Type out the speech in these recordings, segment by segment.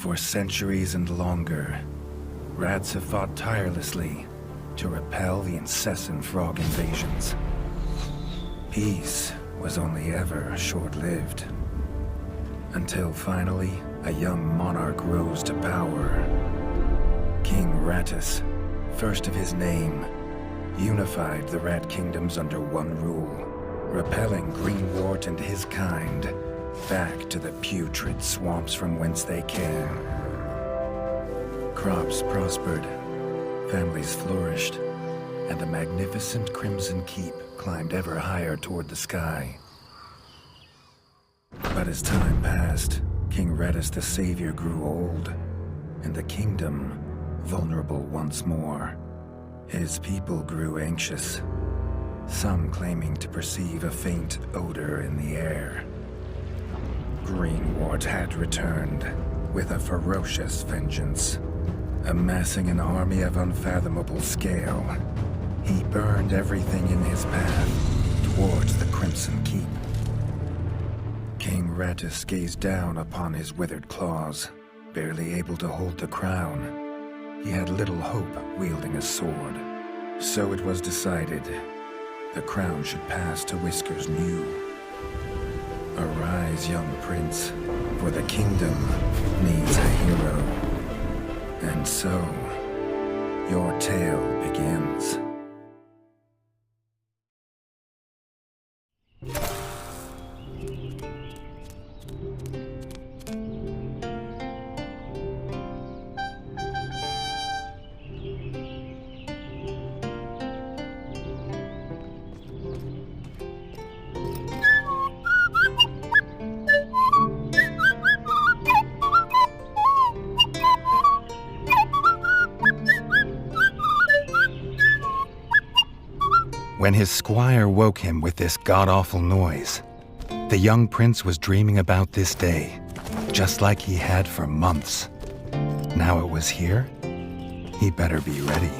For centuries and longer, rats have fought tirelessly to repel the incessant frog invasions. Peace was only ever short-lived. Until finally, a young monarch rose to power. King Rattus, first of his name, unified the Rat Kingdoms under one rule, repelling Greenwort and his kind back to the putrid swamps from whence they came. Crops prospered, families flourished, and the magnificent Crimson Keep climbed ever higher toward the sky. But as time passed, King Rattus the Savior grew old, and the kingdom vulnerable once more. His people grew anxious, some claiming to perceive a faint odor in the air. Greenwort had returned with a ferocious vengeance. Amassing an army of unfathomable scale, he burned everything in his path towards the Crimson Keep. King Rattus gazed down upon his withered claws, barely able to hold the crown. He had little hope wielding a sword. So it was decided the crown should pass to Whiskers New. Arise, young prince, for the kingdom needs a hero. And so, your tale begins. When his squire woke him with this god-awful noise, the young prince was dreaming about this day, just like he had for months. Now it was here, he better be ready.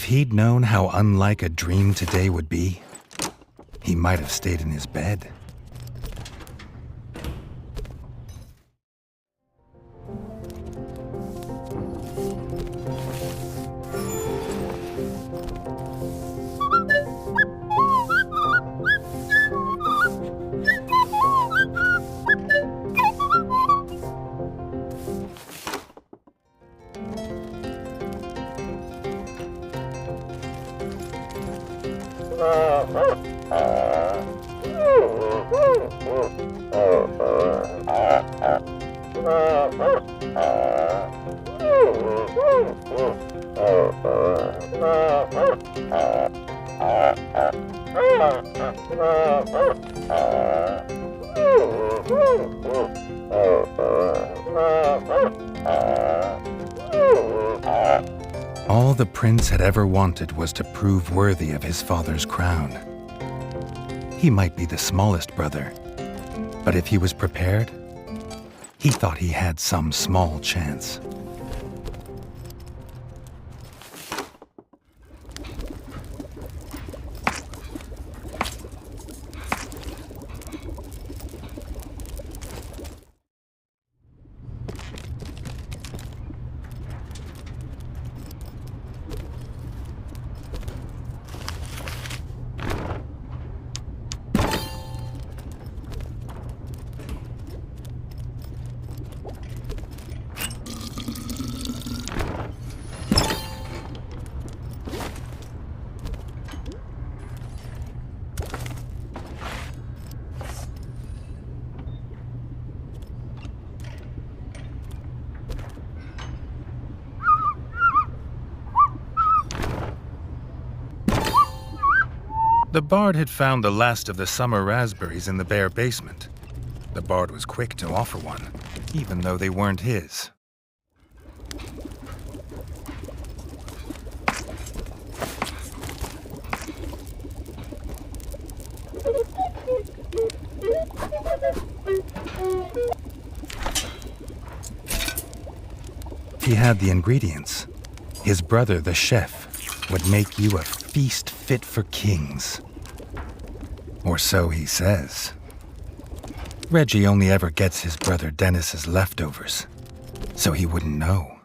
If he'd known how unlike a dream today would be, he might have stayed in his bed. All the prince had ever wanted was to prove worthy of his father's crown. He might be the smallest brother, but if he was prepared, he thought he had some small chance. The bard had found the last of the summer raspberries in the bare basement. The bard was quick to offer one, even though they weren't his. He had the ingredients. His brother, the chef, would make you a feast fit for kings. Or so he says. Reggie only ever gets his brother Dennis's leftovers, so he wouldn't know.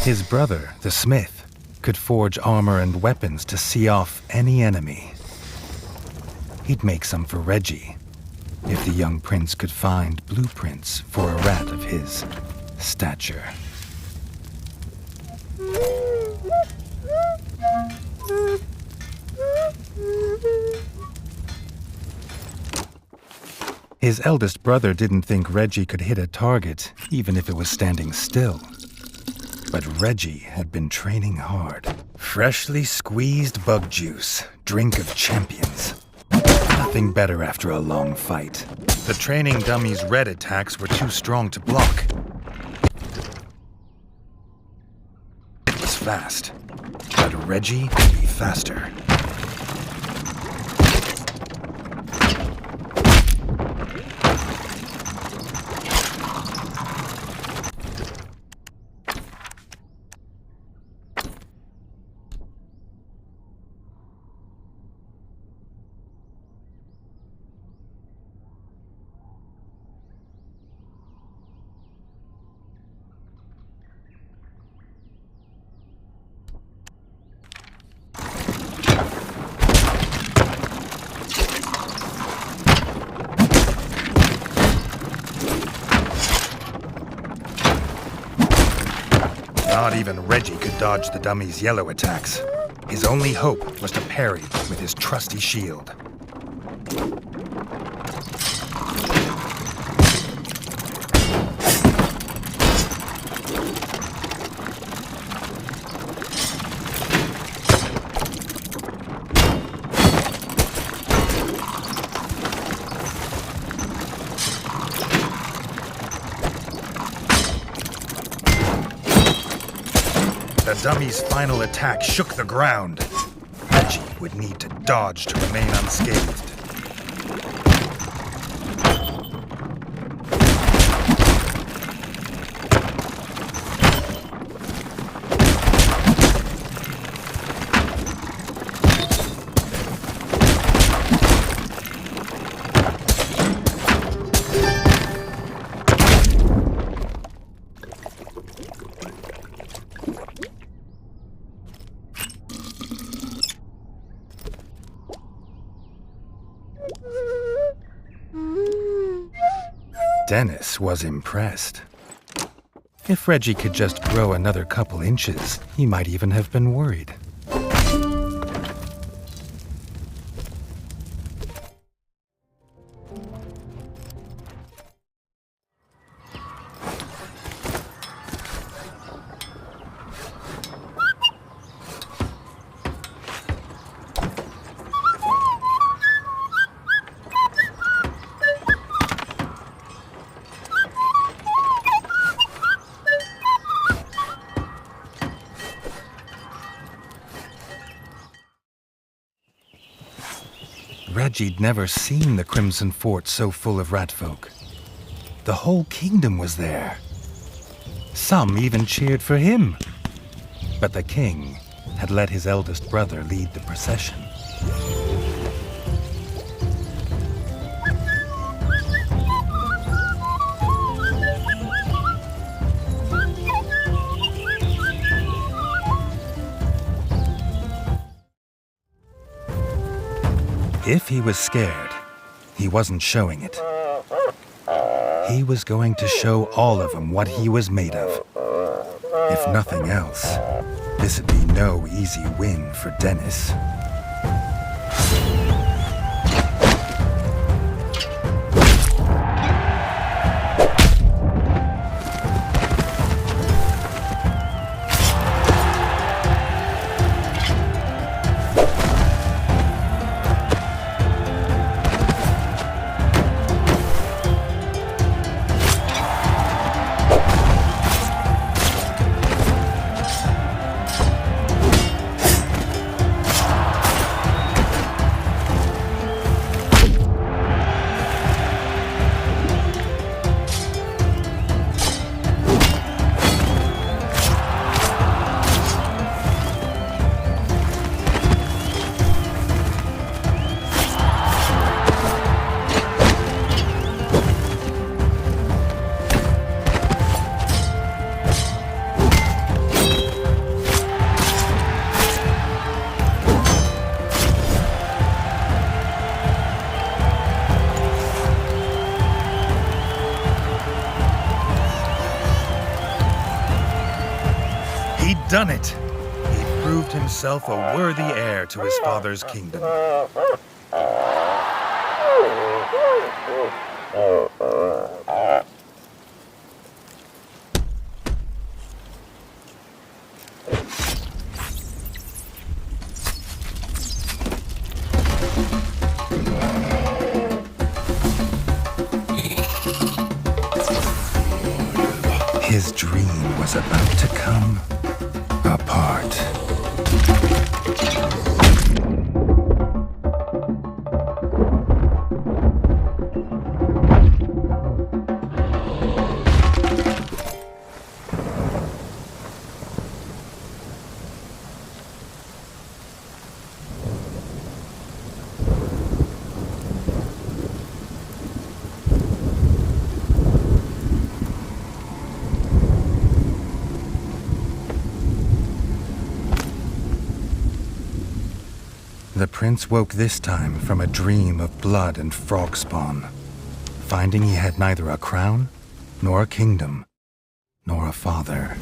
His brother, the smith, could forge armor and weapons to see off any enemy. He'd make some for Reggie, if the young prince could find blueprints for a rat of his stature. His eldest brother didn't think Reggie could hit a target, even if it was standing still. But Reggie had been training hard. Freshly squeezed bug juice, drink of champions. Nothing better after a long fight. The training dummy's red attacks were too strong to block. It was fast, but Reggie could be faster. Not even Reggie could dodge the dummy's yellow attacks. His only hope was to parry with his trusty shield. The dummy's final attack shook the ground. Reggie would need to dodge to remain unscathed. Dennis was impressed. If Reggie could just grow another couple inches, he might even have been worried. Reggie'd never seen the Crimson Fort so full of ratfolk. The whole kingdom was there. Some even cheered for him. But the king had let his eldest brother lead the procession. If he was scared, he wasn't showing it. He was going to show all of them what he was made of. If nothing else, this'd be no easy win for Dennis. Himself a worthy heir to his father's kingdom. The prince woke this time from a dream of blood and frog spawn, finding he had neither a crown, nor a kingdom, nor a father.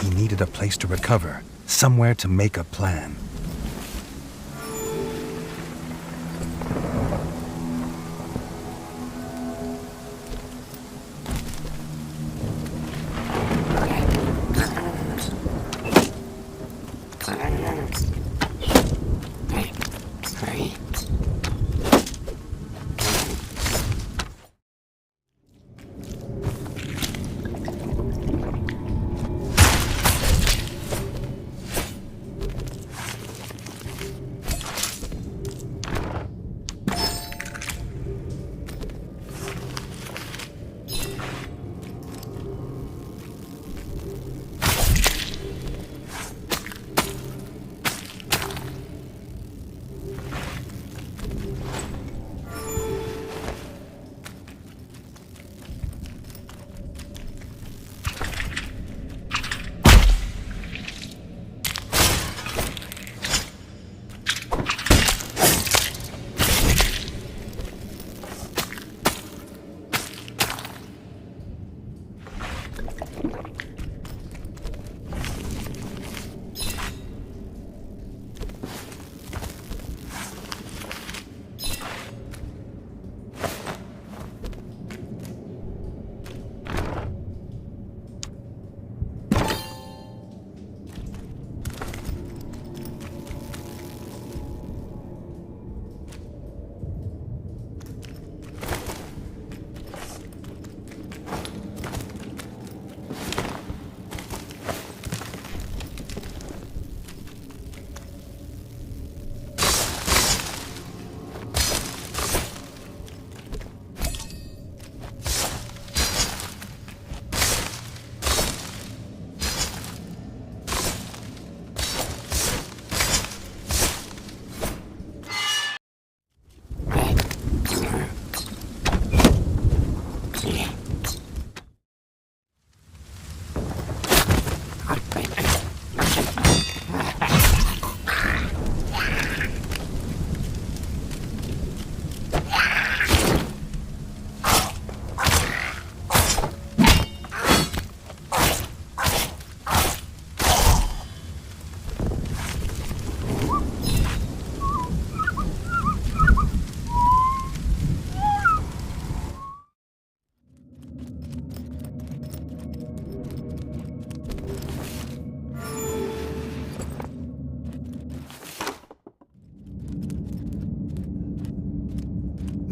He needed a place to recover, somewhere to make a plan.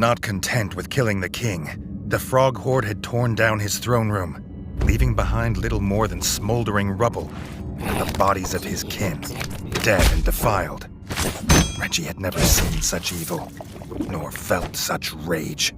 Not content with killing the king, the frog horde had torn down his throne room, leaving behind little more than smoldering rubble and the bodies of his kin, dead and defiled. Reggie had never seen such evil, nor felt such rage.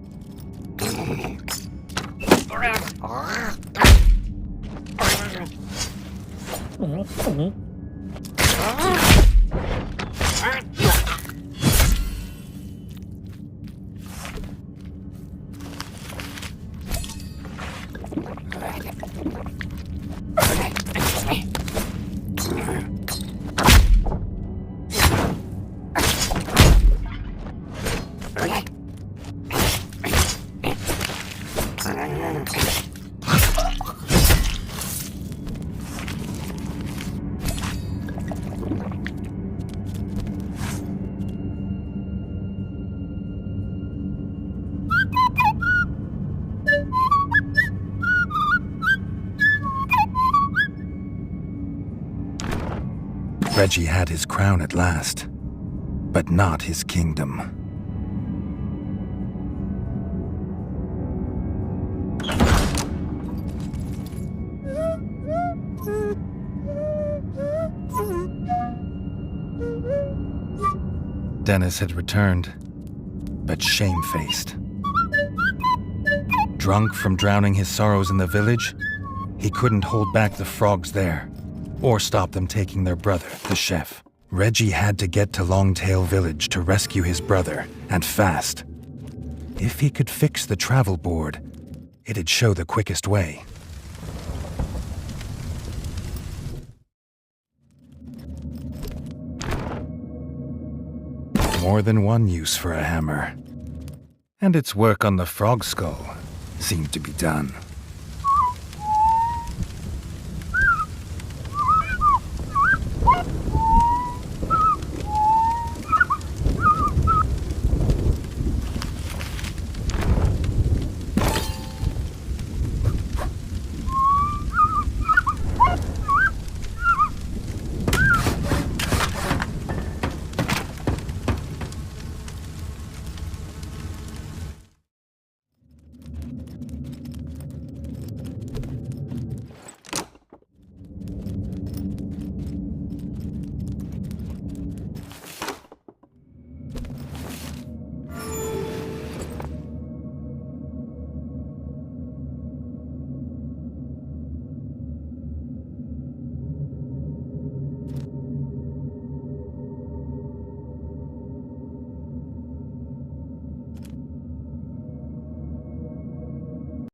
Reggie had his crown at last, but not his kingdom. Dennis had returned, but shamefaced. Drunk from drowning his sorrows in the village, he couldn't hold back the frogs there, or stop them taking their brother, the chef. Reggie had to get to Longtail Village to rescue his brother, and fast. If he could fix the travel board, it'd show the quickest way. More than one use for a hammer. And its work on the frog skull seemed to be done.